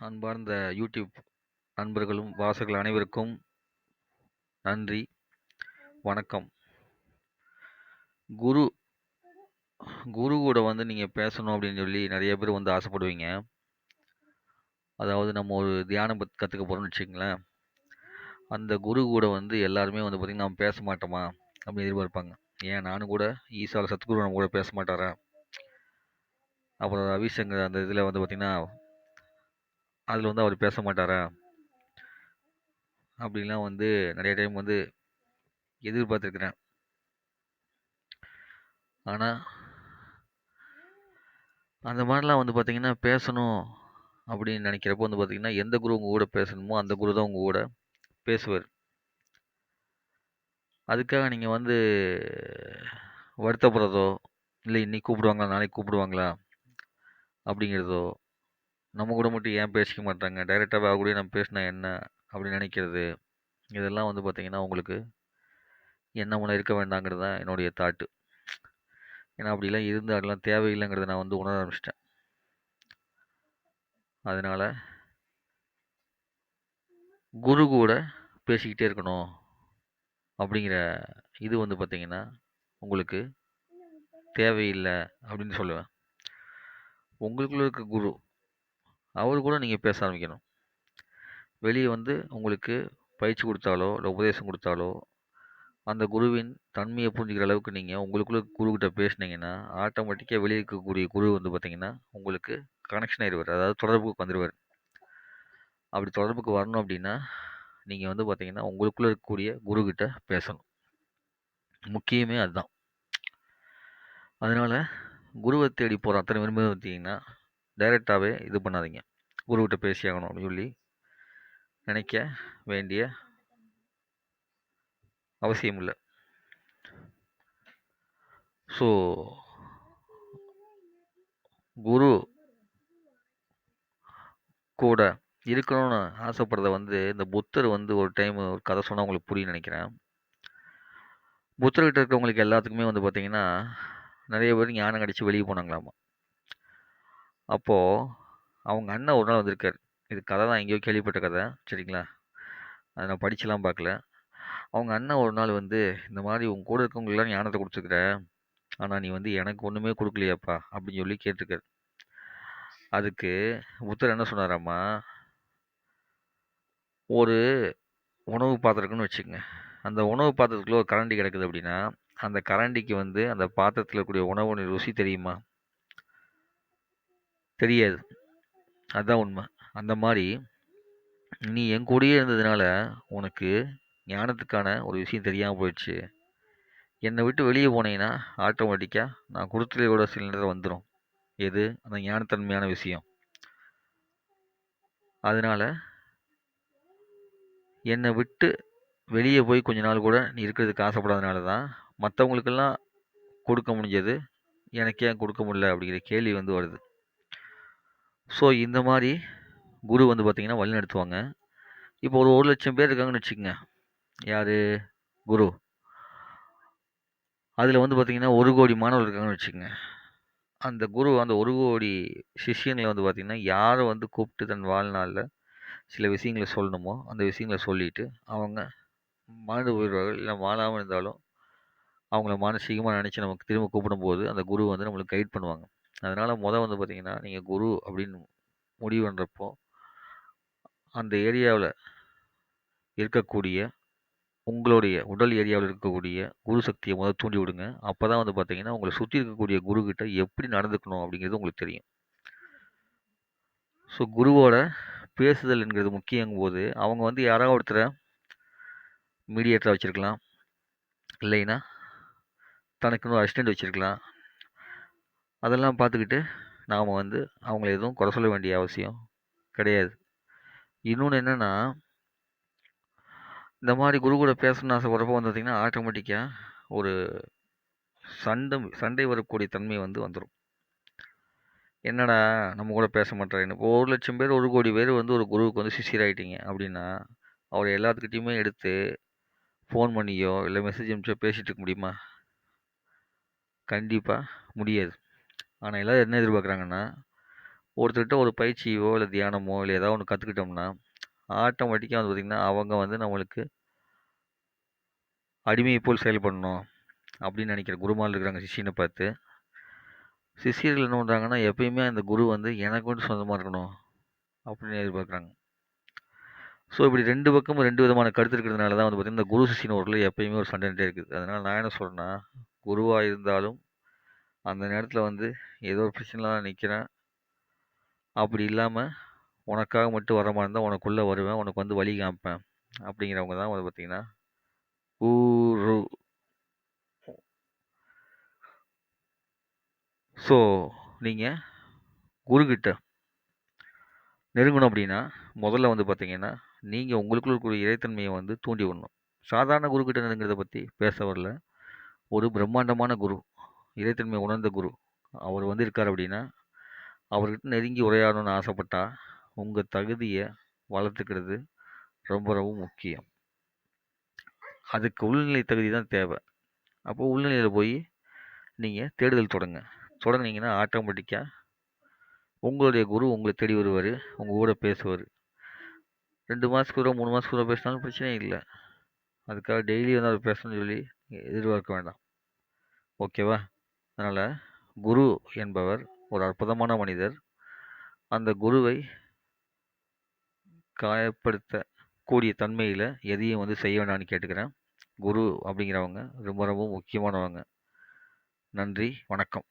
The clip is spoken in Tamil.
அன்பார்ந்த யூடியூப் நண்பர்களும், வாசகர்கள் அனைவருக்கும் நன்றி, வணக்கம். குரு குரு கூட வந்து நீங்கள் பேசணும் அப்படின்னு சொல்லி நிறைய பேர் வந்து ஆசைப்படுவீங்க. அதாவது நம்ம ஒரு தியானம் பத் கற்றுக்க போகிறோம்னு வச்சுக்கங்களேன். அந்த குரு கூட வந்து எல்லாருமே வந்து பார்த்திங்கன்னா "நம்ம பேச மாட்டோமா?" அப்படின்னு எதிர்பார்ப்பாங்க. ஏன் நானும் கூட ஈசால சத்குரு நம்ம கூட பேச மாட்டாரா? அப்புறம் ரவிசங்கர் அந்த இதில் வந்து பார்த்திங்கன்னா அதில் வந்து அவர் பேச மாட்டாரா? அப்படின்லாம் வந்து நிறைய டைம் வந்து எதிர்பார்த்துருக்குறேன் ஆனால் அந்த மாதிரிலாம் வந்து பார்த்திங்கன்னா பேசணும் அப்படின்னு நினைக்கிறப்போ வந்து பார்த்தீங்கன்னா, எந்த குரு உங்கள் கூட பேசணுமோ, அந்த குரு தான் உங்கள் கூட பேசுவார் அதுக்காக நீங்கள் வந்து வருத்தப்படுறதோ, இல்லை இன்னைக்கு கூப்பிடுவாங்களா, நாளைக்கு கூப்பிடுவாங்களா அப்படிங்கிறதோ, நம்ம கூட மட்டும் ஏன் பேசிக்க மாட்டாங்க? டைரக்ட்டாவே அவர் கூடயே நம்ம பேசினா என்ன? அப்படின்னு நினைக்கிறது இதெல்லாம் வந்து பார்த்திங்கன்னா உங்களுக்கு என்ன எண்ணமெல்லாம் இருக்க வேண்டாங்கிறது தான் என்னுடைய தாட்டு. ஏன்னா அப்படிலாம் இருந்து அதெல்லாம் தேவையில்லைங்கிறத நான் வந்து உணர ஆரம்பிச்சிட்டேன் அதனால குரு கூட பேசிக்கிட்டே இருக்கணும். அப்படிங்கிற இது வந்து பார்த்திங்கன்னா உங்களுக்கு தேவையில்லை அப்படின்னு சொல்லுவேன். உங்களுக்குள்ள இருக்க குரு, அவர் கூட நீங்கள் பேச ஆரம்பிக்கணும். வெளியே வந்து உங்களுக்கு பயிற்சி கொடுத்தாலோ இல்லை உபதேசம் கொடுத்தாலோ அந்த குருவின் தன்மையை புரிஞ்சுக்கிற அளவுக்கு நீங்கள் உங்களுக்குள்ள குருக்கிட்ட பேசுனீங்கன்னா ஆட்டோமேட்டிக்காக வெளியே இருக்கக்கூடிய குரு வந்து பார்த்தீங்கன்னா, உங்களுக்கு கனெக்ஷன் ஆயிடுவார் அதாவது தொடர்புக்கு வந்துடுவார் அப்படி தொடர்புக்கு வரணும் அப்படின்னா, நீங்கள் வந்து பார்த்தீங்கன்னா, உங்களுக்குள்ளே இருக்கக்கூடிய குருக்கிட்ட பேசணும். முக்கியமே அதுதான். அதனால் குருவை தேடி போகிற அத்தனை பேருமே பார்த்தீங்கன்னா, டைரெக்டாகவே இது பண்ணாதீங்க. குருகிட்ட பேசியாகணும் அப்படின்னு சொல்லி நினைக்க வேண்டிய அவசியம் இல்லை ஸோ குரு கூட இருக்கணும்னு ஆசைப்படுறத வந்து, இந்த புத்தர் வந்து ஒரு டைம் ஒரு கதை சொன்னால் உங்களுக்கு புரியும் நினைக்கிறேன் புத்தர்கிட்ட இருக்கிறவங்களுக்கு எல்லாத்துக்குமே வந்து பார்த்திங்கன்னா நிறைய பேர் ஞானம் கிடச்சி வெளியே போனாங்களாமா. அப்போ அவங்க அண்ணன் ஒரு நாள் வந்திருக்காரு. இது கதை தான் எங்கேயோ கேள்விப்பட்ட கதை. சரிங்களா? அதை நான் படிச்சுலாம் பார்க்கல. அவங்க அண்ணன் ஒரு நாள் வந்து, "இந்த மாதிரி உன் கூட இருக்கவங்களுக்குலாம் ஞானத்தை கொடுத்துருக்குற ஆனால் நீ வந்து எனக்கு ஒன்றுமே கொடுக்கலையாப்பா அப்படின்னு சொல்லி கேட்டிருக்காரு. அதுக்கு புத்தர் என்ன சொன்னாராம்மா ஒரு உணவு பாத்திரம்னு இருக்குன்னு வச்சுக்கங்க. அந்த உணவு பாத்திரத்துக்குள்ளே ஒரு கரண்டி கிடக்குது அப்படின்னா, அந்த கரண்டிக்கு வந்து அந்த பாத்திரத்தில் இருக்கக்கூடிய உணவோட ருசி தெரியுமா? தெரியாது. அதுதான் உண்மை அந்த மாதிரி நீ என் கூடயே இருந்ததுனால, உனக்கு ஞானத்துக்கான ஒரு விஷயம் தெரியாமல் போயிடுச்சு. என்னை விட்டு வெளியே போனீங்கன்னா, ஆட்டோமேட்டிக்காக நான் குடுத்ததோட சில நேரம் வந்துடும் எது? அந்த ஞானத்தன்மையான விஷயம். அதனால் என்னை விட்டு வெளியே போய் கொஞ்ச நாள் கூட நீ இருக்கிறதுக்கு ஆசைப்படாதனால தான், மற்றவங்களுக்கெல்லாம் கொடுக்க முடிஞ்சது, எனக்கு ஏன் கொடுக்க முடியல? அப்படிங்கிற கேள்வி வந்து வருது. ஸோ இந்த மாதிரி குரு வந்து பார்த்திங்கன்னா வழிநடத்துவாங்க. இப்போ ஒரு ஒரு லட்சம் பேர் இருக்காங்கன்னு வச்சுக்கோங்க யார் குரு. அதில் வந்து பார்த்திங்கன்னா ஒரு கோடி மாணவர்கள் இருக்காங்கன்னு வச்சுக்கோங்க அந்த குரு அந்த 1,00,00,000 சிஷ்யங்கள வந்து பார்த்திங்கன்னா யாரை வந்து கூப்பிட்டு தன் வாழ்நாளில் சில விஷயங்கள சொல்லணுமோ, அந்த விஷயங்களை சொல்லிவிட்டு அவங்க மாண்டு போயிடுவார்கள் இல்லை மாறாமல் இருந்தாலும், அவங்கள மானசீகமாக நினச்சி நமக்கு திரும்ப கூப்பிடும்போது, அந்த குரு வந்து நம்மளுக்கு கைட் பண்ணுவாங்க. அதனால் மொதல் வந்து பார்த்திங்கன்னா நீங்கள் குரு அப்படின்னு முடிவு பண்ணுறப்போ அந்த ஏரியாவில் இருக்கக்கூடிய உங்களுடைய உடல் ஏரியாவில் இருக்கக்கூடிய குரு சக்தியை முதல் தூண்டி விடுங்க. அப்போ தான் வந்து பார்த்திங்கன்னா உங்களை சுற்றி இருக்கக்கூடிய குருக்கிட்ட எப்படி நடந்துக்கணும் அப்படிங்கிறது உங்களுக்கு தெரியும். ஸோ குருவோட பேசுதல் என்கிறது முக்கியங்கும்போது, அவங்க வந்து யாராவது ஒருத்தரை மீடியேட்டராக வச்சுருக்கலாம் இல்லைன்னா, தனக்குன்னு ஒரு அசிஸ்டன்ட் வச்சிருக்கலாம். அதெல்லாம் பார்த்துக்கிட்டு, நாம் வந்து அவங்கள எதுவும் குறை சொல்ல வேண்டிய அவசியம் கிடையாது. இன்னொன்று என்னென்னா இந்த மாதிரி குரு கூட பேசணும்னு ஆசைப்படுறப்போ வந்து பார்த்தீங்கன்னா, ஆட்டோமேட்டிக்காக ஒரு சண்டை சண்டை வரக்கூடிய தன்மை வந்து வந்துடும் என்னடா! நம்ம கூட பேச மாட்றாருன்னு. இப்போ ஒரு லட்சம் பேர், ஒரு கோடி பேர் வந்து ஒரு குருவுக்கு வந்து சிஷ்யராயிட்டீங்க அப்படின்னா, அவரை எல்லாத்துக்கிட்டையுமே எடுத்து ஃபோன் பண்ணியோ, இல்லை மெசேஜ் அனுப்பிச்சோ பேசிகிட்டு இருக்க முடியுமா? கண்டிப்பாக முடியாது. ஆனால் எல்லாரும் என்ன எதிர்பார்க்குறாங்கன்னா, ஒருத்தர்கிட்ட ஒரு பயிற்சியோ இல்லை தியானமோ இல்லை ஏதாவது ஒன்று கற்றுக்கிட்டோம்னா ஆட்டோமேட்டிக்காக வந்து பார்த்திங்கன்னா அவங்க வந்து நம்மளுக்கு அடிமையை போல் செயல்படணும் அப்படின்னு நினைக்கிற குருமால் இருக்கிறாங்க சிஷியனை பார்த்து. சிஷியர்கள் என்ன பண்ணுறாங்கன்னா எப்பயுமே அந்த குரு வந்து எனக்கு மட்டும் சொந்தமாக இருக்கணும் அப்படின்னு எதிர்பார்க்குறாங்க. ஸோ இப்படி ரெண்டு பக்கமும் ரெண்டு விதமான கருத்து இருக்கிறதுனால தான் வந்து பார்த்திங்கன்னா இந்த குரு சிஷியன் ஊரில் எப்பயுமே ஒரு சண்டைன்ட்டே இருக்குது. அதனால் நான் என்ன சொல்கிறேன்னா குருவாக இருந்தாலும் அந்த நேரத்தில் வந்து ஏதோ ஒரு பிரச்சனையில் தான் நிற்கிறேன் அப்படி இல்லாமல் உனக்காக மட்டும் வர மாதிரி இருந்தால் உனக்குள்ளே வருவேன். உனக்கு வந்து வழி காமிப்பேன். அப்படிங்கிறவங்க தான் வந்து பார்த்திங்கன்னா ஊரு. ஸோ நீங்கள் குருக்கிட்ட நெருங்கணும் அப்படின்னா முதல்ல வந்து பார்த்தீங்கன்னா நீங்கள் உங்களுக்குள்ள இருக்கிற இறைத்தன்மையை வந்து தூண்டி விடணும். சாதாரண குருக்கிட்ட நெருங்கிறத பற்றி பேச வரல. ஒரு பிரம்மாண்டமான குரு. இறைத்தன்மை உணர்ந்த குரு. அவர் வந்து இருக்கார் அப்படின்னா அவர்கிட்ட நெருங்கி உரையாடணும்னு ஆசைப்பட்டா உங்கள் தகுதியை வளர்த்துக்கிறது ரொம்ப ரொம்ப முக்கியம். அதுக்கு உள்நிலை தகுதி தான் தேவை. அப்போது உள்நிலையில் போய் நீங்கள் தேடுதல் தொடங்க. தொடங்குனீங்கன்னா ஆட்டோமேட்டிக்காக உங்களுடைய குரு உங்களை தேடி வருவார் உங்கள் கூட பேசுவார். ரெண்டு மாதத்துக்கு மூணு மாதத்துக்கு கூட பேசினாலும் பிரச்சனையே இல்லை. அதுக்காக டெய்லி வந்து அவர் பேசணும்னு சொல்லி எதிர்பார்க்க வேண்டாம். ஓகேவா அதனால் குரு என்பவர் ஒரு அற்புதமான மனிதர். அந்த குருவை காயப்படுத்த கூடிய தன்மையில் எதையும் வந்து செய்ய வேண்டாம்னு கேட்டுக்கிறேன். குரு அப்படிங்கிறவங்க ரொம்ப ரொம்ப முக்கியமானவங்க. நன்றி வணக்கம்.